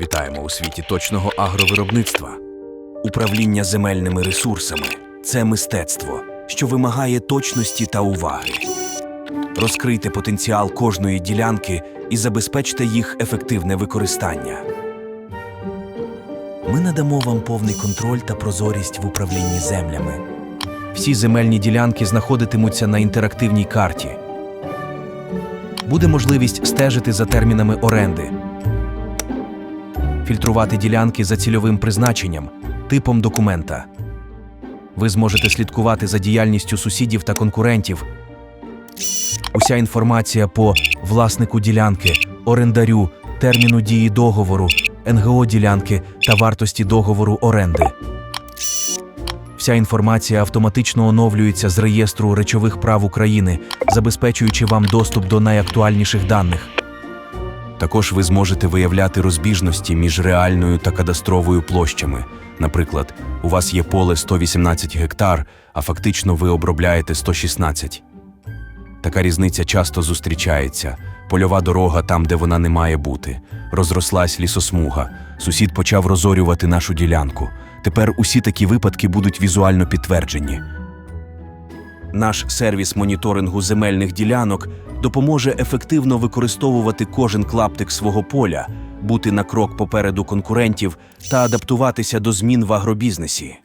Вітаємо у світі точного агровиробництва. Управління земельними ресурсами це мистецтво, що вимагає точності та уваги. Розкрийте потенціал кожної ділянки і забезпечте їх ефективне використання. Ми надамо вам повний контроль та прозорість в управлінні землями. Всі земельні ділянки знаходитимуться на інтерактивній карті. Буде можливість стежити за термінами оренди, фільтрувати ділянки за цільовим призначенням, типом документа. Ви зможете слідкувати за діяльністю сусідів та конкурентів. Уся інформація по власнику ділянки, орендарю, терміну дії договору, НГО ділянки та вартості договору оренди. Вся інформація автоматично оновлюється з реєстру речових прав України, забезпечуючи вам доступ до найактуальніших даних. Також ви зможете виявляти розбіжності між реальною та кадастровою площами. Наприклад, у вас є поле 118 гектар, а фактично ви обробляєте 116. Така різниця часто зустрічається. Польова дорога там, де вона не має бути. Розрослась лісосмуга. Сусід почав розорювати нашу ділянку. Тепер усі такі випадки будуть візуально підтверджені. Наш сервіс моніторингу земельних ділянок допоможе ефективно використовувати кожен клаптик свого поля, бути на крок попереду конкурентів та адаптуватися до змін в агробізнесі.